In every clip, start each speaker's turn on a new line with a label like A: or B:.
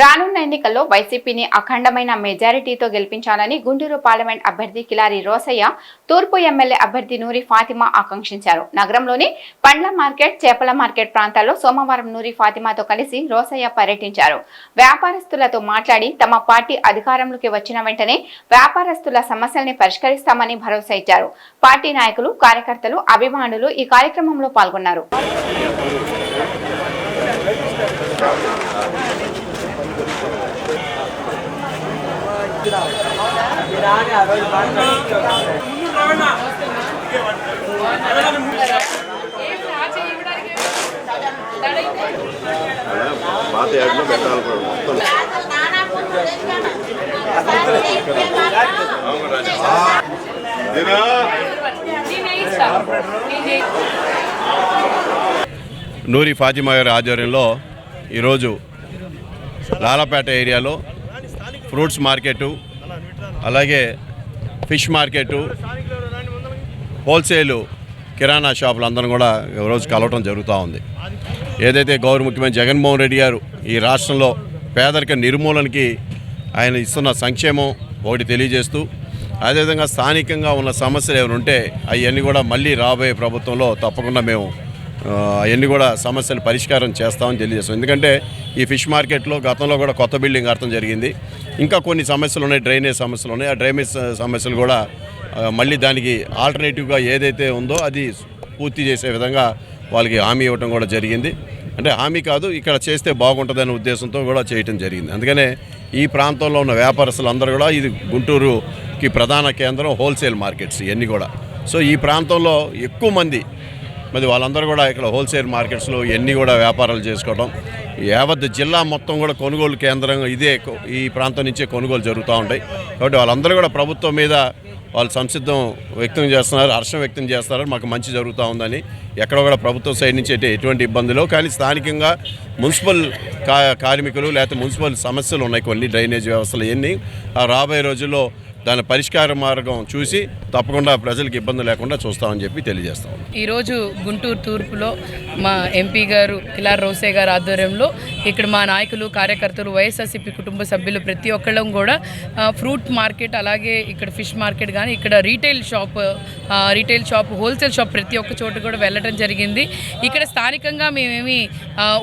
A: రానున్న ఎన్నికల్లో వైసీపీని అఖండమైన మెజారిటీతో గెలిపించాలని గుంటూరు పార్లమెంట్ అభ్యర్థి కిలారి రోసయ్య తూర్పు ఎమ్మెల్యే అభ్యర్థి నూరి ఫాతిమా ఆకాంక్షించారు. నగరంలోని పండ్ల మార్కెట్ చేపల మార్కెట్ ప్రాంతాల్లో సోమవారం నూరి ఫాతిమాతో కలిసి రోసయ్య పర్యటించారు. వ్యాపారస్తులతో మాట్లాడి తమ పార్టీ అధికారంలోకి వచ్చిన వెంటనే వ్యాపారస్తుల సమస్యల్ని పరిష్కరిస్తామని భరోసా ఇచ్చారు. పార్టీ నాయకులు కార్యకర్తలు అభిమానులు ఈ కార్యక్రమంలో పాల్గొన్నారు.
B: పాత యాడ్లో పెట్టాలి మొత్తం నూరి ఫాతిమా గారి ఆధ్వర్యంలో ఈరోజు లాలపేట ఏరియాలో ఫ్రూట్స్ మార్కెటు అలాగే ఫిష్ మార్కెటు హోల్సేలు కిరాణా షాపులు అందరం కూడా రోజు కలవటం జరుగుతూ ఉంది. ఏదైతే గౌరవ ముఖ్యమంత్రి జగన్మోహన్ రెడ్డి గారు ఈ రాష్ట్రంలో పేదరిక నిర్మూలనకి ఆయన ఇస్తున్న సంక్షేమం ఒకటి తెలియజేస్తూ అదేవిధంగా స్థానికంగా ఉన్న సమస్యలు ఏమైనా ఉంటే అవన్నీ కూడా మళ్ళీ రాబోయే ప్రభుత్వంలో తప్పకుండా మేము అవన్నీ కూడా సమస్యలు పరిష్కారం చేస్తామని తెలియజేస్తాం. ఎందుకంటే ఈ ఫిష్ మార్కెట్లో గతంలో కూడా కొత్త బిల్డింగ్ అర్థం జరిగింది. ఇంకా కొన్ని సమస్యలు ఉన్నాయి డ్రైనేజ్ సమస్యలు ఉన్నాయి. ఆ డ్రైనేజ్ సమస్యలు కూడా మళ్ళీ దానికి ఆల్టర్నేటివ్గా ఏదైతే ఉందో అది పూర్తి చేసే విధంగా వాళ్ళకి హామీ ఇవ్వడం కూడా జరిగింది. అంటే హామీ కాదు ఇక్కడ చేస్తే బాగుంటుందనే ఉద్దేశంతో కూడా చేయటం జరిగింది. అందుకనే ఈ ప్రాంతంలో ఉన్న వ్యాపారస్తులు అందరూ కూడా ఇది గుంటూరుకి ప్రధాన కేంద్రం హోల్సేల్ మార్కెట్స్ ఇవన్నీ కూడా. సో ఈ ప్రాంతంలో ఎక్కువ మంది మరి వాళ్ళందరూ కూడా ఇక్కడ హోల్సేల్ మార్కెట్స్లో ఇవన్నీ కూడా వ్యాపారాలు చేసుకోవడం యావత్ జిల్లా మొత్తం కూడా కొనుగోలు కేంద్రం ఇదే ఈ ప్రాంతం నుంచే కొనుగోలు జరుగుతూ ఉంటాయి. కాబట్టి వాళ్ళందరూ కూడా ప్రభుత్వం మీద వాళ్ళు సంసిద్ధం వ్యక్తం చేస్తున్నారు హర్షం వ్యక్తం చేస్తున్నారు. మాకు మంచి జరుగుతూ ఉందని ఎక్కడ కూడా ప్రభుత్వం సైడ్ నుంచి అయితే ఎటువంటి ఇబ్బందులు కానీ స్థానికంగా మున్సిపల్ కా కార్మికులు లేకపోతే మున్సిపల్ సమస్యలు ఉన్నాయి కొన్ని డ్రైనేజ్ వ్యవస్థలు ఇవన్నీ రాబోయే రోజుల్లో దాని పరిష్కార మార్గం చూసి తప్పకుండా ప్రజలకు ఇబ్బంది లేకుండా చూస్తామని చెప్పి తెలియజేస్తాం
C: ఈరోజు గుంటూరు తూర్పులో మా ఎంపీ గారు కిలార్ రోసే గారు ఆధ్వర్యంలో ఇక్కడ మా నాయకులు కార్యకర్తలు వైఎస్ఆర్సీపీ కుటుంబ సభ్యులు ప్రతి ఒక్కళ్ళం కూడా ఫ్రూట్ మార్కెట్ అలాగే ఇక్కడ ఫిష్ మార్కెట్ కానీ ఇక్కడ retail shop retail shop wholesale shop ప్రతి ఒక్క చోట కూడా వెళ్ళడం జరిగింది. ఇక్కడ స్థానికంగా మేమేమి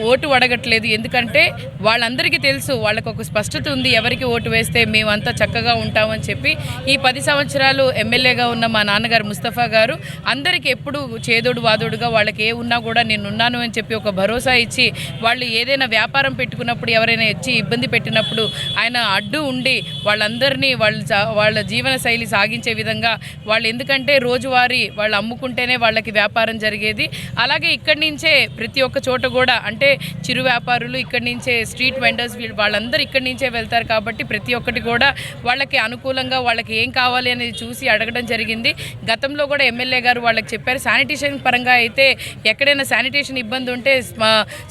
C: ఓటు అడగట్లేదు. ఎందుకంటే వాళ్ళందరికీ తెలుసు వాళ్ళకు ఒక స్పష్టత ఉంది. ఎవరికి ఓటు వేస్తే మేమంతా చక్కగా ఉంటామని చెప్పి ఈ పది సంవత్సరాలు ఎమ్మెల్యేగా ఉన్న మా నాన్నగారు ముస్తఫా గారు అందరికీ ఎప్పుడు చేదోడు వాదోడుగా వాళ్ళకి ఏ ఉన్నా కూడా నేను ఉన్నాను అని చెప్పి ఒక భరోసా ఇచ్చి వాళ్ళు ఏదైనా వ్యాపారం పెట్టుకున్నప్పుడు ఎవరైనా వచ్చి ఇబ్బంది పెట్టినప్పుడు ఆయన అడ్డు ఉండి వాళ్ళందరినీ వాళ్ళ వాళ్ళ జీవన శైలి సాగించే విధంగా వాళ్ళు ఎందుకంటే రోజువారీ వాళ్ళు అమ్ముకుంటేనే వాళ్ళకి వ్యాపారం జరిగేది. అలాగే ఇక్కడి నుంచే ప్రతి ఒక్క చోట కూడా అంటే చిరు వ్యాపారులు ఇక్కడి నుంచే స్ట్రీట్ వెండర్స్ వీళ్ళు వాళ్ళందరూ ఇక్కడి నుంచే వెళ్తారు కాబట్టి ప్రతి ఒక్కటి కూడా వాళ్ళకి అనుకూలంగా వాళ్ళకి ఏం కావాలి అనేది చూసి అడగడం జరిగింది. గతంలో కూడా ఎమ్మెల్యే గారు వాళ్ళకి చెప్పారు. శానిటేషన్ పరంగా అయితే ఎక్కడైనా శానిటేషన్ ఇబ్బంది ఉంటే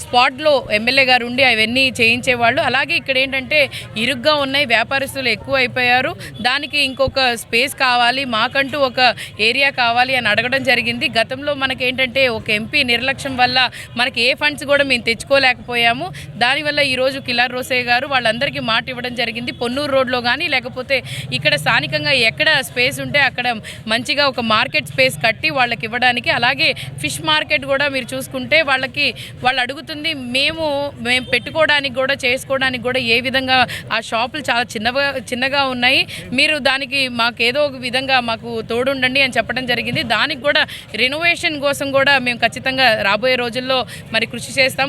C: స్పాట్లో ఎమ్మెల్యే గారు ఉండి అవన్నీ చేయించేవాళ్ళు. అలాగే ఇక్కడ ఏంటంటే ఇరుగ్గా ఉన్నాయి వ్యాపారస్తులు ఎక్కువ అయిపోయారు. దానికి ఇంకొక స్పేస్ కావాలి మాకంటూ ఒక ఏరియా కావాలి అని అడగడం జరిగింది. గతంలో మనకి ఏంటంటే ఒక ఎంపీ నిర్లక్ష్యం వల్ల మనకి ఏ ఫండ్స్ కూడా మేము తెచ్చుకోలేకపోయాము. దానివల్ల ఈరోజు కిలార్ రోసే గారు వాళ్ళందరికీ మాట ఇవ్వడం జరిగింది. పొన్నూరు రోడ్లో కానీ లేకపోతే ఇక్కడ స్థానికంగా ఎక్కడ స్పేస్ ఉంటే అక్కడ మంచిగా ఒక మార్కెట్ స్పేస్ కట్టి వాళ్ళకి ఇవ్వడానికి అలాగే ఫిష్ మార్కెట్ కూడా మీరు చూసుకుంటే వాళ్ళకి వాళ్ళు అడుగుతుంది మేము మేము పెట్టుకోవడానికి కూడా చేసుకోవడానికి కూడా ఏ విధంగా ఆ షాపులు చాలా చిన్నగా చిన్నగా ఉన్నాయి. మీరు దానికి మాకు ఏదో ఒక విధంగా మాకు తోడుండండి అని చెప్పడం జరిగింది. దానికి కూడా రెనోవేషన్ కోసం కూడా మేము ఖచ్చితంగా రాబోయే రోజుల్లో మరి కృషి చేస్తాం.